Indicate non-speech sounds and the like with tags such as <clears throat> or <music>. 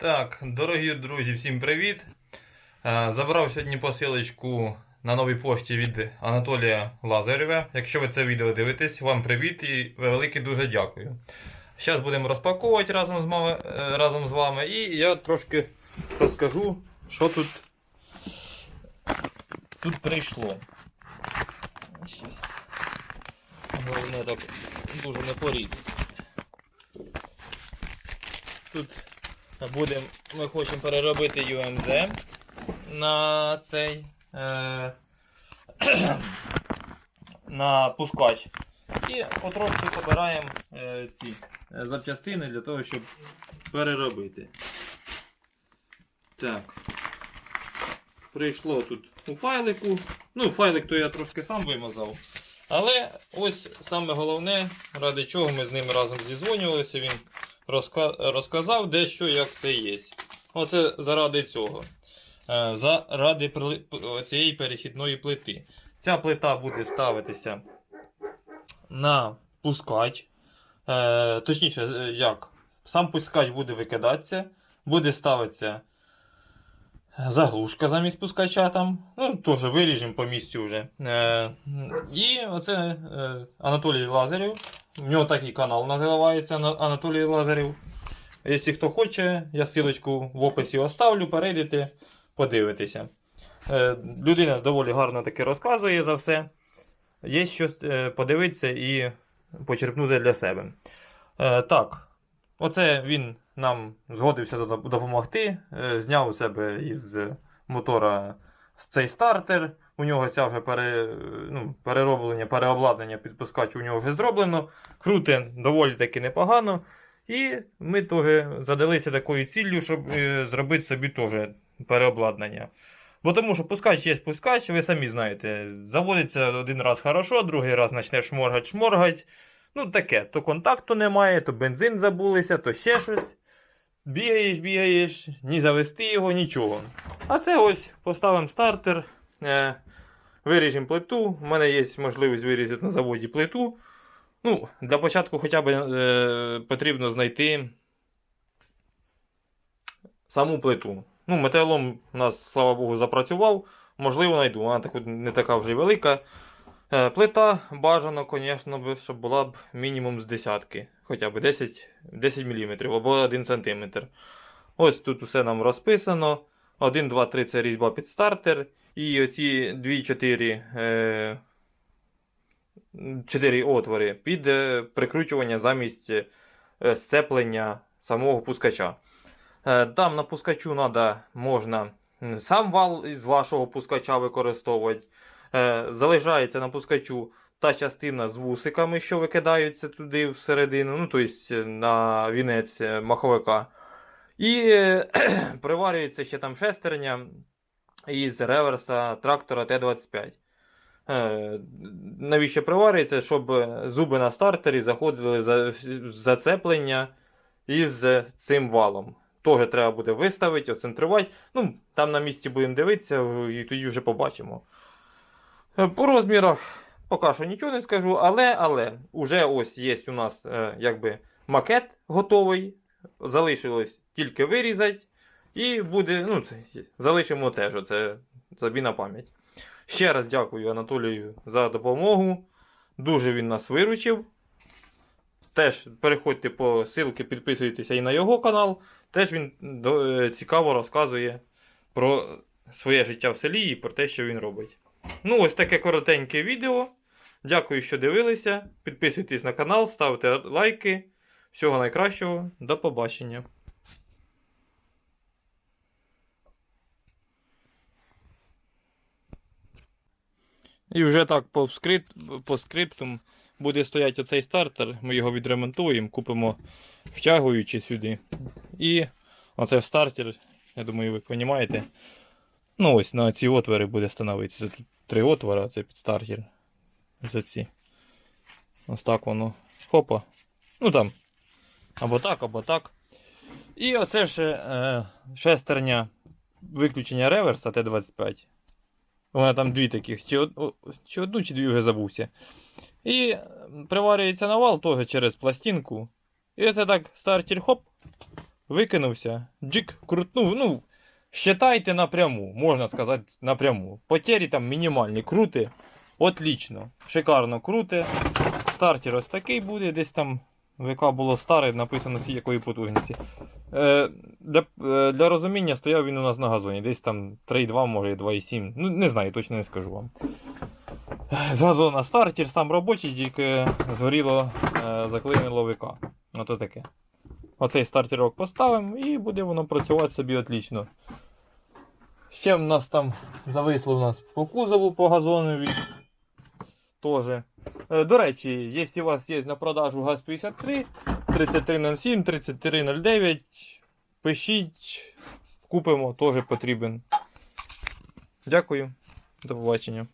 Так, дорогі друзі, всім привіт. Е, Забрав сьогодні посилочку на новій пошті від Анатолія Лазарєва. Якщо ви це відео дивитесь, вам привіт і велике дуже дякую. Зараз будемо розпаковувати разом з, мами, е, разом з вами і я трошки розкажу, що тут, тут прийшло. Головне так дуже не порізати. Тут будем, ми хочемо переробити UMD на цей е, <clears throat> на пускач. І потрошки збираємо е, ці е, запчастини для того, щоб переробити. Так. Прийшло тут у файлику. Ну, файлик то я трошки сам вимазав. Але ось саме головне, ради чого ми з ним разом зізвонювалися, він розказав дещо, як це є. Оце заради цього. Е, Заради цієї перехідної плити. Ця плита буде ставитися на пускач. Е, точніше, е, як? Сам пускач буде викидатися, буде ставитися заглушка замість пускача там. Ну, теж виріжемо по місцю вже. Е, і оце е, Анатолій Лазарєв. У нього такий канал називається Анатолій Лазарєв. Якщо хто хоче, я ссылочку в описі оставлю, перейдете, подивитеся. Е, людина доволі гарно таки розказує за все. Є щось е, подивитися і почерпнути для себе. Е, так, оце він нам згодився допомогти. Е, зняв у себе із мотора цей стартер. У нього ця вже пере, ну, перероблення, переобладнання підпускач у нього вже зроблено. Круте доволі таки непогано. І ми теж задалися такою ціллю, щоб е, зробити собі теж переобладнання. Бо тому що пускач є пускач, ви самі знаєте, заводиться один раз хорошо, другий раз почне шморгать, шморгать. Ну таке, то контакту немає, то бензин забулися, то ще щось. Бігаєш, бігаєш, ні завести його, нічого. А це ось поставимо стартер, е, виріжемо плиту. У мене є можливість вирізати на заводі плиту. Ну, для початку хоча б е, потрібно знайти саму плиту. Ну, металолом у нас, слава Богу, запрацював. Можливо, знайду. Вона так, не така вже велика. Е, плита бажано, звісно, щоб була б мінімум з десятки. Хоча б 10, 10 мм або 1 см. Ось тут все нам розписано. 1, 2, 3 це різьба під стартер. І оці 2-4 е, 4 отвори під е, прикручування замість е, сцеплення самого пускача. Е, Там на пускачу надо, можна сам вал із вашого пускача використовувати. Е, Залишається на пускачу та частина з вусиками, що викидаються туди всередину, ну, тобто на вінець е, маховика. І е, <clears throat> приварюється ще там шестерня із реверса трактора Т-25. Е, Навіщо приварюється? Щоб зуби на стартері заходили за зацеплення із цим валом. Теж треба буде виставити, оцентрувати. Ну, там на місці будемо дивитися і тоді вже побачимо. Е, По розмірах поки що нічого не скажу, але але уже ось є у нас е, якби макет готовий. Залишилось тільки вирізати. І буде, ну, це, залишимо теж оце собі на пам'ять. Ще раз дякую Анатолію за допомогу. Дуже він нас виручив. Теж переходьте по ссылці, підписуйтеся і на його канал. Теж він е, цікаво розказує про своє життя в селі і про те, що він робить. Ну, ось таке коротеньке відео. Дякую, що дивилися. Підписуйтесь на канал, ставте лайки. Всього найкращого. До побачення. І вже так по, скрип... по скриптум буде стояти оцей стартер. Ми його відремонтуємо, купимо втягуючи сюди. І оце стартер, я думаю, ви розумієте. Ну ось на ці отвори буде становитися. Тут три отвори, а це під стартер. За ці. Ось так воно. Хопа. Ну там. Або так, або так. І оце ще е, шестерня виключення реверса Т-25. У мене там дві таких, чи, чи одну, чи дві вже забувся. І приварюється на вал теж через пластинку. І оце так стартер хоп. викинувся, джик, крутнув, ну, считайте напряму, можна сказати напряму. Потері там мінімальні, крути, отлично, шикарно круте. Стартер ось такий буде, десь там ВК було старе, написано з якої потужності. Е, для, е, для розуміння стояв він у нас на газоні, десь там 3,2, може 2,7. Ну, не знаю, точно не скажу вам. З газона стартер, сам робочий, тільки згоріло, е, заклинило ВК. Ото таке. Оцей стартерок поставимо і буде воно працювати собі отлично. Ще в нас там зависло у нас по кузову по газонові. Тоже. До речі, якщо у вас є на продажу ГАЗ-53, 3307, 3309, пишіть, купимо, теж потрібен. Дякую. До побачення.